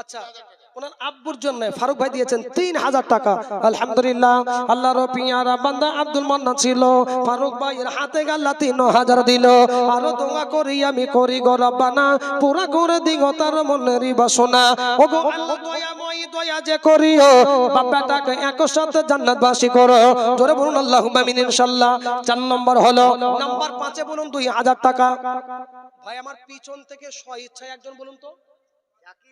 আচ্ছা ওনার আব্বুর জন্য ফারুক ভাই দিয়েছেন তিন হাজার টাকা। আলহামদুলিল্লাহ আল্লাহ রপিয়ারা বান্দা আব্দুল মান্না ছিল। ফারুক ভাইয়ের হাতে গাল্লা তিন হাজার দিল। আরও দোয়া করি আমি করি পুরা করে দিগ তার মনেরই বাসনা। আল্লাহ দয়াময় দয়া যে করিও বাবাটাকে একসাথে জান্নাতবাসী করো। জোরে বলুন আল্লাহুম্মা আমিন ইনশাআল্লাহ। চার নম্বর হলো নাম্বার পাঁচে বলুন দুই হাজার টাকা। ভাই আমার পিছন থেকে স্ব ইচ্ছায় একজন বলুন তো।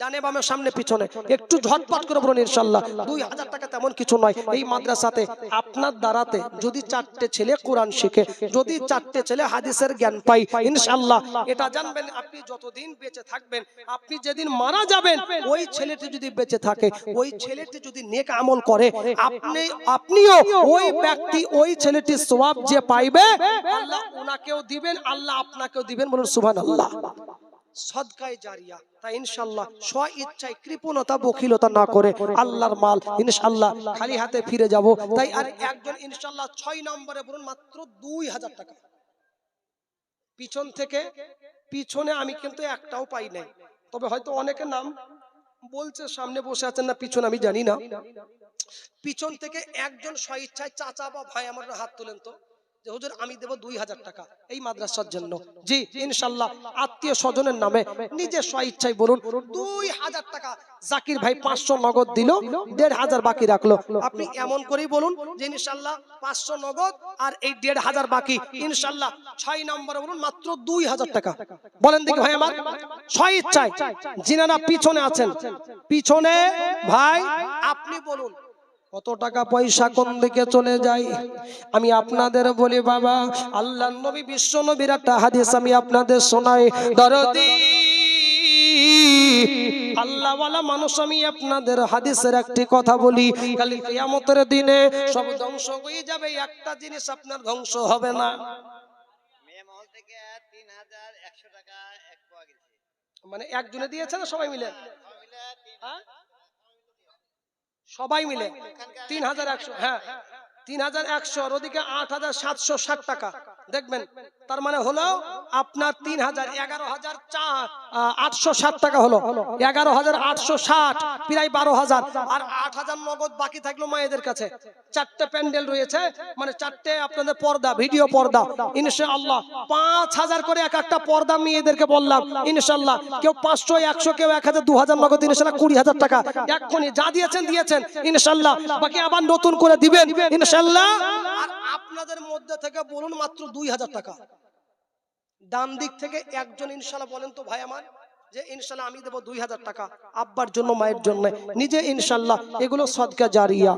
ডানে বামে, সামনে, পিছনে। একটু ঝটপট করে বলুন, ইনশাল্লাহ। দুই হাজার টাকা তেমন কিছু নয়। এই মাদ্রাসাতে আপনার দ্বারাতে যদি চারটে ছেলে কোরআন শিখে, যদি চারটে ছেলে হাদিসের জ্ঞান পাই ইনশাল্লাহ। এটা জানবেন, আপনি যতদিন বেঁচে থাকবেন, আপনি যেদিন মারা যাবেন, ওই ছেলেটি যদি বেঁচে থাকে, ওই ছেলেটি যদি নেক আমল করে, আপনি, আপনিও ওই ব্যক্তি, ওই ছেলেটি সোয়াব যে পাইবে, আল্লাহ ওনাকেও দিবেন, আল্লাহ আপনাকেও দিবেন, বলুন, সুবহানাল্লাহ। সদকায় জারিয়া তাই ইনশাল্লাহ স্ব ইচ্ছায় কৃপণতা বখিলতা না করে আল্লাহর মাল ইনশাল্লাহ খালি হাতে ফিরে যাব। তাই আর একজন ইনশাল্লাহ ছয় নম্বরে বলুন মাত্র দুই হাজার টাকা। পিছন থেকে পিছনে আমি কিন্তু একটাও পাই নাই। তবে হয়তো অনেকে নাম বলছে সামনে বসে আছেন না পিছনে আমি জানি না। পিছন থেকে একজন স্ব ইচ্ছায় চাচা বা ভাই আমার হাত তোলেন তো। হুজুর, আমি দেব দুই হাজার টাকা এই মাদ্রাসার জন্য। জি, ইনশাল্লাহ, আত্মীয় স্বজনের নামে নিজের স্ব ইচ্ছায় বলুন, দুই হাজার টাকা। জাকির ভাই পাঁচশো নগদ দিল, দেড় হাজার বাকি রাখল। আপনি এমন করেই বলুন যে, ইনশাল্লাহ, পাঁচশো নগদ আর এই দেড় হাজার বাকি। ইনশাল্লাহ, ছয় নম্বরে বলুন, মাত্র দুই হাজার টাকা। বলেন দেখি ভাই আমার স্ব ইচ্ছায় যিনারা পিছনে আছেন। পিছনে, ভাই, আপনি বলুন কত টাকা পয়সা কোন দিকে চলে যায়? আমি আপনাদের বলি বাবা আল্লাহ নবী বিশ্ব নবীর একটা হাদিস আমি আপনাদের শোনাই। দরদি আল্লাহওয়ালা মানুষ আমি আপনাদের হাদিসের একটি কথা বলি। কাল কিয়ামতের দিনে সব ধ্বংস হয়ে যাবে একটা জিনিস আপনার ধ্বংস হবে না। মানে একজনে দিয়েছে না সবাই মিলে? হ্যাঁ? সবাই মিলে তিন হাজার একশো হ্যাঁ তিন হাজার একশো আর ওদিকে আট হাজার সাতশো ষাট টাকা দেখবেন? তার মানে হলো আপনার তিন হাজার, এগারো হাজার আটশো ষাট টাকা হলো। এগারো হাজার, আটশো ষাট, প্রায় বারো হাজার। আর আট হাজার নগদ বাকি থাকল মায়েদের কাছে। চারটে প্যান্ডেল রয়েছে মানে চারটে আপনাদের পর্দা, ভিডিও পর্দা। ইনশাআল্লাহ, পাঁচ হাজার করে এক একটা পর্দা মেয়েদেরকে বললাম। ইনশাল্লাহ কেউ পাঁচশো, একশো, কেউ এক হাজার, দু হাজার নগদ ইনশাল্লাহ কুড়ি হাজার টাকা। এক্ষুনি যা দিয়েছেন দিয়েছেন। ইনশাল্লাহ বাকি আবার নতুন করে দিবেন। ইনশাল্লাহ আর আপনাদের মধ্যে থেকে বলুন মাত্র দুই হাজার টাকা। ডান দিক থেকে একজন ইনশাল্লাহ বলেন তো ভাই আমার, যে ইনশাল্লাহ আমি দেবো দুই হাজার টাকা, আব্বার জন্য, মায়ের জন্য। নিজে ইনশাল্লাহ এগুলো সদকা জারিয়া।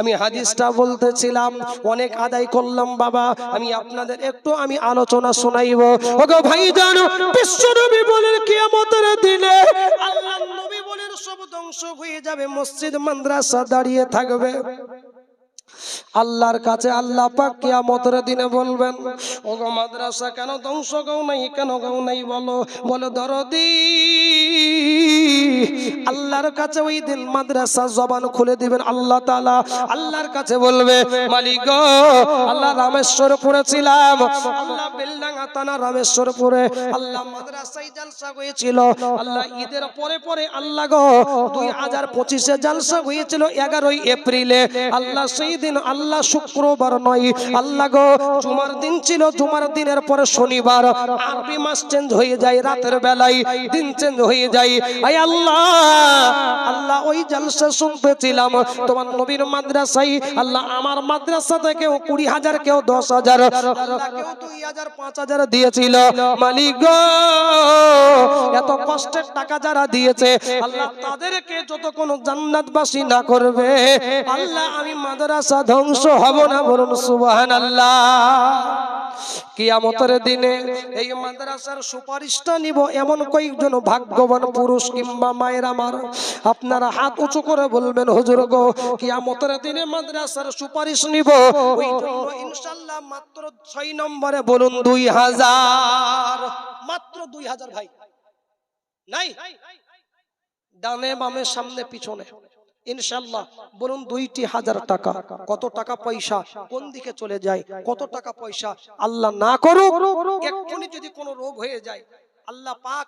আমি হাদিসটা বলতেছিলাম, অনেক আদায় করলাম বাবা, আমি আপনাদের একটু আমি আলোচনা শোনাইব। ওগো ভাই জানো বিশ্ব নবী বলেন কিয়ামতের দিনে আল্লাহ নবী বলেন সব ধ্বংস হয়ে যাবে, মসজিদ, মাদ্রাসা দাঁড়িয়ে থাকবে। আল্লাহর কাছে আল্লাহ পাক কিয়ামতের দিনে বলবেন ওগো মাদ্রাসা কেন ধ্বংস গাও নাই কেন গাও নাই বলো বলো দরদি। আল্লাহর কাছে ওই দিন মাদ্রাসা জবান খুলে দিবেন আল্লাহ তাআলা। আল্লাহর কাছে বলবে মালিক গো, আল্লাহ রামেশ্বর পড়েছিলাম আল্লাহ থানা রামেশ্বরপুরে। আল্লাহ মাদ্রাসায় জালসা হয়েছিল। আল্লাহ ঈদের পরে পরে আল্লাহ গো, দুই হাজার পঁচিশে জালসা হয়েছিল এগারোই এপ্রিলে। আল্লাহ সেই দিন, আল্লাহ শুক্রবার নয়। আল্লাহ গো, জুমার দিন ছিল, জুমার দিনের পরে শনিবার। আরবি মাস চেঞ্জ হয়ে যায় রাতের বেলায়, দিন চেঞ্জ হয়ে যায়। আই আল্লাহ আল্লাহ ওই জালসা শুনতেছিলাম। তোমার নবীর মাদ্রাসায়, আল্লাহ আমার মাদ্রাসা থেকে কুড়ি হাজার, কেউ দশ হাজার। কেউ দুই হাজার, পাঁচ হাজার দিয়েছিল মালিক গো, এত কষ্টের টাকা যারা দিয়েছে আল্লাহ তাদেরকে যত কোনো জান্নাতবাসী না করবে আল্লাহ আমি মাদ্রাসা ধ্বংস হব না বলুন সুবহান আল্লাহ কিয়ামতের দিনে এই মাদ্রাসার সুপারিশটা নিব এমন কয়েকজন ভাগ্যবান পুরুষ কিংবা মায়ের আমার। আপনারা হাত উঁচু করে বলবেন হুজুর গো কিয়ামতের দিনে মাদ্রাসার সুপারিশ নিব? ইনশাআল্লাহ মাত্র ছয় নম্বরে বলুন দুই হাজার। মাত্র দুই হাজার ভাই। নাই? ডানে বামে সামনে পিছনে। ইনশাল্লাহ বলুন দুইটি হাজার টাকা। কত টাকা পয়সা? কোন দিকে চলে যায়? কত টাকা পয়সা? আল্লাহ না করুক, এক্ষুনি যদি কোনো রোগ হয়ে যায়, আল্লাহ পাক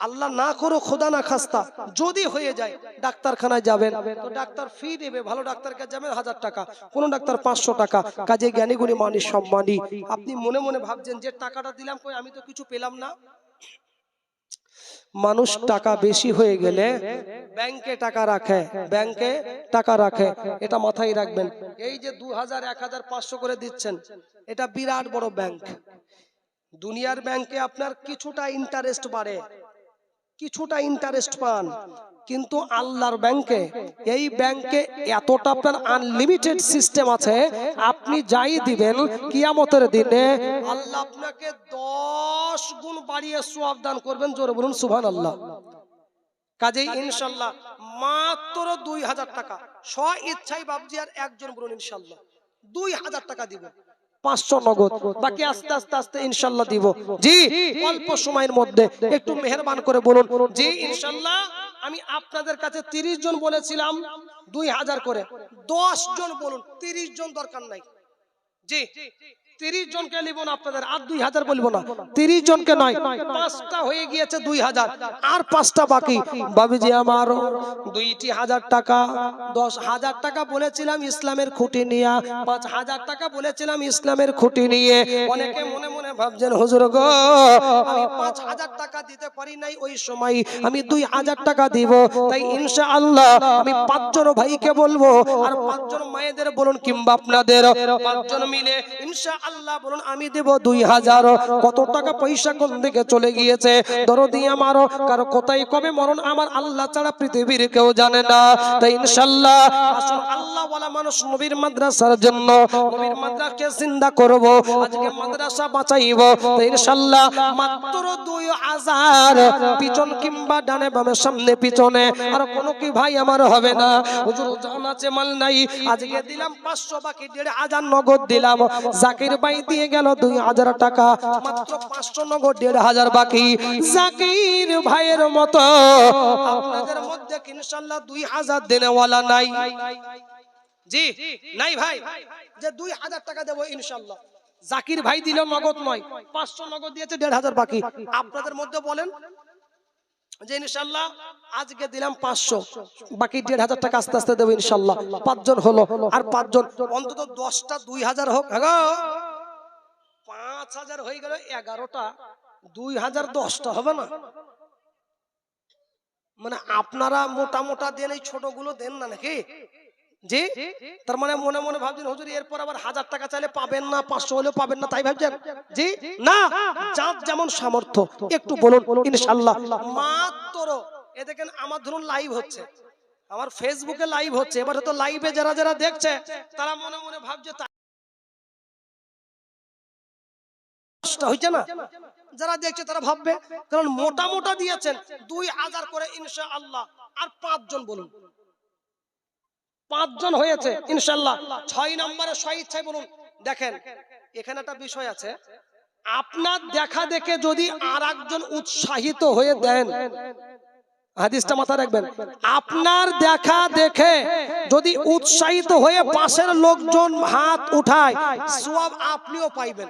আল্লাহ না করো, খোদা না খাস্তা। যদি হয়ে যায়, ডাক্তারখানায় যাবেন। তো ডাক্তার ফি দেবে, ভালো ডাক্তার কাছে যাবেন হাজার টাকা, কোন ডাক্তার পাঁচশো টাকা। কাজে জ্ঞানী, গুণী, মানি আপনি মনে মনে ভাবছেন, যে টাকাটা দিলাম, কই, আমি তো কিছু পেলাম না? মানুষ টাকা বেশি হয়ে গেলে ব্যাংকে টাকা রাখে, ব্যাংকে টাকা রাখে, এটা মাথায় রাখবেন। এই যে দু হাজার, এক হাজার, পাঁচশো করে দিচ্ছেন, এটা বিরাট বড় ব্যাংক। দুনিয়ার ব্যাংকে আপনার কিছুটা ইন্টারেস্ট বাড়ে। কিছুটা ইন্টারেস্ট পান। কিন্তু আল্লাহর ব্যাংকে এই ব্যাংকে এতটা আপনার আনলিমিটেড সিস্টেম আছে, আপনি যাই দিবেন, কিয়ামতের দিনে আল্লাহ আপনাকে দশ গুণ বাড়িয়ে সোয়াব দান করবেন, জোরে বলুন সুভান আল্লাহ কাজেই ইনশাল্লাহ মাত্র দুই হাজার টাকা। স্ব ইচ্ছাই বাবজি আর একজন বলুন ইনশাল্লাহ দুই হাজার টাকা দিব পাঁচশো নগদ। বাকি আস্তে আস্তে আস্তে ইনশাল্লাহ দিব। জি, অল্প সময়ের মধ্যে একটু মেহরবান করে বলুন। জি, ইনশাল্লাহ, আমি আপনাদের কাছে তিরিশ জন বলেছিলাম, দুই হাজার করে। দশ জন বলুন, তিরিশ জন দরকার নাই। জি তিরিশ জনকে নিব না আপনাদের আর দুই হাজার বলব না। তিরিশ জনকে নয় পাঁচটা হয়ে গিয়েছে দুই হাজার আর পাঁচটা বাকি। বাবিজি আমার দুইটি হাজার টাকা দশ হাজার টাকা বলেছিলাম ইসলামের খুঁটি নিয়ে পাঁচ হাজার টাকা বলেছিলাম ইসলামের খুঁটি নিয়ে। অনেকে মনে মনে ভাবছেন হুজুর গো আমি পাঁচ হাজার টাকা দিতে পারি নাই, ওই সময় আমি দুই হাজার টাকা দিব। তাই ইনশা আল্লাহ আমি পাঁচজন ভাইকে বলব আর পাঁচজন মায়েদের বলুন কিংবা আপনাদের, পাঁচজন মিলে ইনশা আল্লাহ বলুন আমি দেব দুই হাজার। কত টাকা পয়সা কোন দিকে চলে গিয়েছে? আমারও কারও কোথায় কবে মরণ আমার আল্লাহ ছাড়া পৃথিবীর কেউ জানে না। তাই ইনশাল্লাহ আল্লাহ বলা মানুষ নবীর মাদ্রাসার জন্য, নবীর মাদ্রাসাকে আজকে মাদ্রাসা বাঁচাইব। তাই ইনশাল্লাহ মাত্র দুই হাজার পিছন কিংবা ডানে বামে, সামনে, পিছনে। আর কোনো কি ভাই আমার হবে না? হুজুর, জান আছে, মাল নাই। আজকে দিলাম পাঁচশো, বাকি দেড় হাজার নগদ দিলাম। জাকির ভাই দিয়ে গেল দুই হাজার টাকা। মাত্র পাঁচশো নগদ, দেড় হাজার বাকি। জাকির ভাইয়ের মতো। আপনাদের মধ্যে ইনশাল্লাহ দুই হাজার দেনেওয়ালা নাই? জি, নাই ভাই। যে দুই হাজার টাকা দেবো ইনশাল্লাহ। জাকির ভাই দিল নগদ নয় পাঁচশো নগদ দিয়েছে, দেড় হাজার বাকি। আপনাদের মধ্যে বলেন যে ইনশাল্লাহ আজকে দিলাম পাঁচশো। বাকি দেড় হাজার টাকা আস্তে আস্তে দেবো ইনশাল্লাহ। পাঁচজন হলো। আর পাঁচজন, অন্তত দশটা দুই হাজার হোক। হ্যাঁ পাঁচ হাজার হয়ে গেল এগারোটা। দুই হাজার দশটা হবে না? মানে আপনারা মোটা মোটা দেন, এই ছোটগুলো দেন না নাকি? জি? তার মানে মনে মনে ভাবছেন, হুজুর, এরপর আবার হাজার টাকা চাইলে পাবেন না, পাঁচশো হলেও পাবেন না। তাই ভাবছেন? জি? না, যার যেমন সামর্থ্য, একটু বলুন ইনশাল্লাহ মাত্র, এ দেখেন, আমার ধরুন লাইভ হচ্ছে। আমার ফেসবুকে লাইভ হচ্ছে। এবার তো লাইভে যারা যারা দেখছে, তারা মনে মনে ভাবছে যারা দেখছে, তারা ভাববে, কারণ মোটা মোটা দিয়েছেন। দুই হাজার করে ইনশা আল্লাহ আর পাঁচজন বলুন। পাঁচজন হয়েছে ইনশাল্লাহ ছয় নম্বরে ছয় বলুন। দেখেন, এখানে একটা বিষয় আছে। আপনার দেখা দেখে যদি আর একজন উৎসাহিত হয়ে দেন, হাদিসটা মাথায় রাখবেন, আপনার দেখা দেখে যদি উৎসাহিত হয়ে পাশের লোকজন হাত উঠায় সব আপনিও পাইবেন।